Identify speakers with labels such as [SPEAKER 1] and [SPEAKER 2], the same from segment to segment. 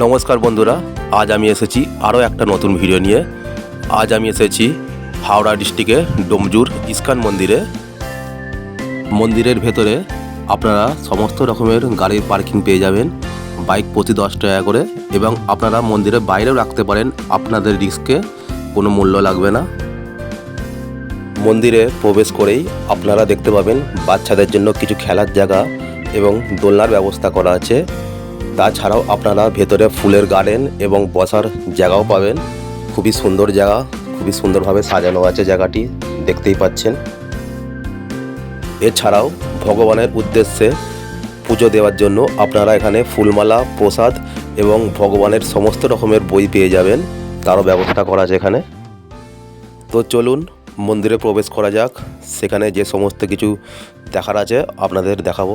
[SPEAKER 1] নমস্কার বন্ধুরা, আজ আমি এসেছি আরও একটা নতুন ভিডিও নিয়ে। আজ আমি এসেছি হাওড়া ডিস্ট্রিক্টে ডোমজুর ইস্কান মন্দিরে। মন্দিরের ভেতরে আপনারা সমস্ত রকমের গাড়ির পার্কিং পেয়ে যাবেন, বাইক প্রতি দশ টাকা করে এবং আপনারা মন্দিরের বাইরেও রাখতে পারেন, আপনাদের রিস্কে কোনো মূল্য লাগবে না। মন্দিরে প্রবেশ করেই আপনারা দেখতে পাবেন বাচ্চাদের জন্য কিছু খেলার জায়গা এবং দোলনার ব্যবস্থা করা আছে। তাছাড়াও আপনারা ভেতরে ফুলের গার্ডেন এবং বসার জায়গাও পাবেন। খুবই সুন্দর জায়গা, খুবই সুন্দরভাবে সাজানো আছে জায়গাটি, দেখতেই পাচ্ছেন। এছাড়াও ভগবানের উদ্দেশ্যে পুজো দেওয়ার জন্য আপনারা এখানে ফুলমালা, প্রসাদ এবং ভগবানের সমস্ত রকমের বই পেয়ে যাবেন। তারও ব্যবস্থা করা আছে এখানে। তো চলুন, মন্দিরে প্রবেশ করা যাক। সেখানে যে সমস্ত কিছু দেখার আছে, আপনাদের দেখাবো।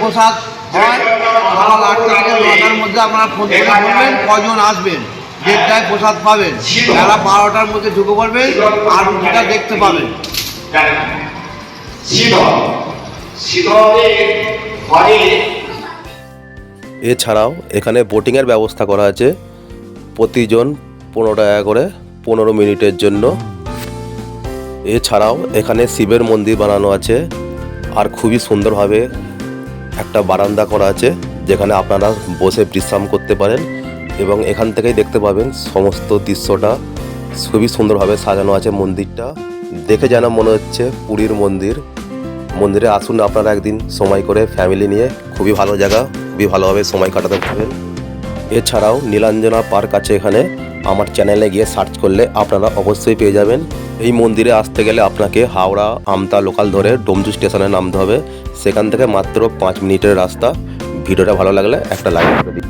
[SPEAKER 2] প্রসাদ হয়?
[SPEAKER 3] নটার মধ্যে আপনারা কজন আসবেন দেড়টায় প্রসাদ পাবেন। বেলা বারোটার মধ্যে আর দেখতে পাবেন।
[SPEAKER 1] এছাড়াও এখানে বোটিংয়ের ব্যবস্থা করা আছে। প্রতিজন পনেরো টাকা করে পনেরো মিনিটের জন্য। এছাড়াও এখানে শিবের মন্দির বানানো আছে আর খুবই সুন্দরভাবে একটা বারান্দা করা আছে যেখানে আপনারা বসে বিশ্রাম করতে পারেন এবং এখান থেকেই দেখতে পাবেন সমস্ত দৃশ্যটা। খুবই সুন্দরভাবে সাজানো আছে মন্দিরটা। দেখে যেন মনে হচ্ছে পুরীর মন্দির। মন্দিরে আসুন আপনারা একদিন সময় করে ফ্যামিলি নিয়ে। খুবই ভালো জায়গা, খুবই ভালোভাবে সময় কাটাতে পারবেন। এছাড়াও নীলাঞ্জনা পার্ক আছে এখানে। আমার চ্যানেলে গিয়ে সার্চ করলে আপনারা অবশ্যই পেয়ে যাবেন। এই মন্দিরে আসতে গেলে আপনাকে হাওড়া, আমতা লোকাল ধরে ডোমজু স্টেশনে নামতে হবে। সেখান থেকে মাত্র পাঁচ মিনিটের রাস্তা। ভিডিওটা ভালো লাগলে একটা লাইক করে